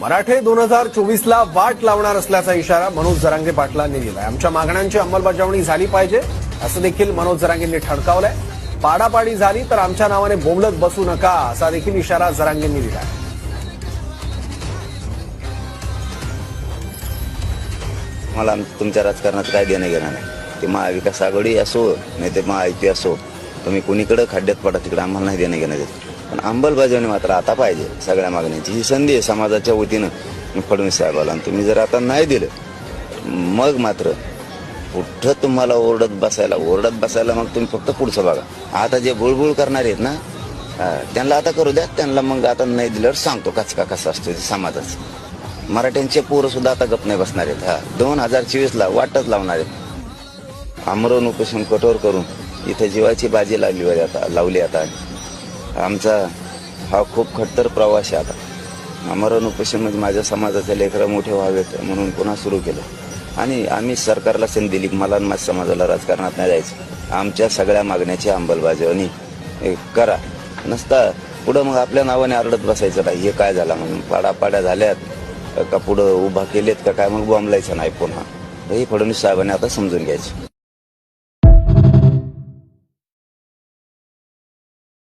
मराठे दोन हजार चोवीसला वाट लावणार असल्याचा इशारा मनोज जरांगे पाटलांनी दिलाय. आमच्या मागण्यांची अंमलबजावणी झाली पाहिजे असं देखील मनोज जरांगेंनी ठणकावलंय. पाडापाडी झाली तर आमच्या नावाने बोंबलत बसू नका असा देखील इशारा जरांगेंनी दिलाय. मला तुमच्या राजकारणात काय देणं घेणं नाही. ते महाविकास आघाडी असो नाही ते महायुती असो तुम्ही कुणीकडे खड्ड्यात पडा तिकडे आम्हाला नाही देणं घेणं देत. पण अंमलबजावणी मात्र आता पाहिजे सगळ्या मागण्यांची. ही संधी आहे समाजाच्या वतीनं फडणवीस साहेबाला. आणि तुम्ही जर आता नाही दिलं मग मात्र कुठं तुम्हाला ओरडत बसायला ओरडत बसायला मग तुम्ही फक्त पुढचं बघा. आता जे बुळबुळ करणार आहेत ना त्यांना आता करू द्या त्यांना मग आता नाही दिल्यावर सांगतो कचका कसा असतो ते समाजाचं. मराठ्यांचे पोरं सुद्धा आता गप नाही बसणार आहेत. हा दोन हजार चोवीसला वाटच लावणार आहेत. आमरण उपोषण कठोर करून इथं जीवाची बाजी लावली आता लावली आता. आमचा हा खूप खट्टर प्रवास आहे आता. मरण उपोषण म्हणजे माझ्या समाजाचे लेकरं मोठे व्हावेत म्हणून पुन्हा सुरू केलं. आणि आम्ही सरकारला संधी दिली की मला माझ्या समाजाला राजकारणात नाही जायचं. आमच्या सगळ्या मागण्याची अंमलबजावणी हे करा. नसता पुढं मग आपल्या नावाने आरडत बसायचं नाही. हे काय झालं म्हणून? पाडापाड्या झाल्यात. का पुढं उभा केलेत का काय? मग बोंबलायचं नाही पुन्हा. हे फडणवीस साहेबांनी आता समजून घ्यायचं.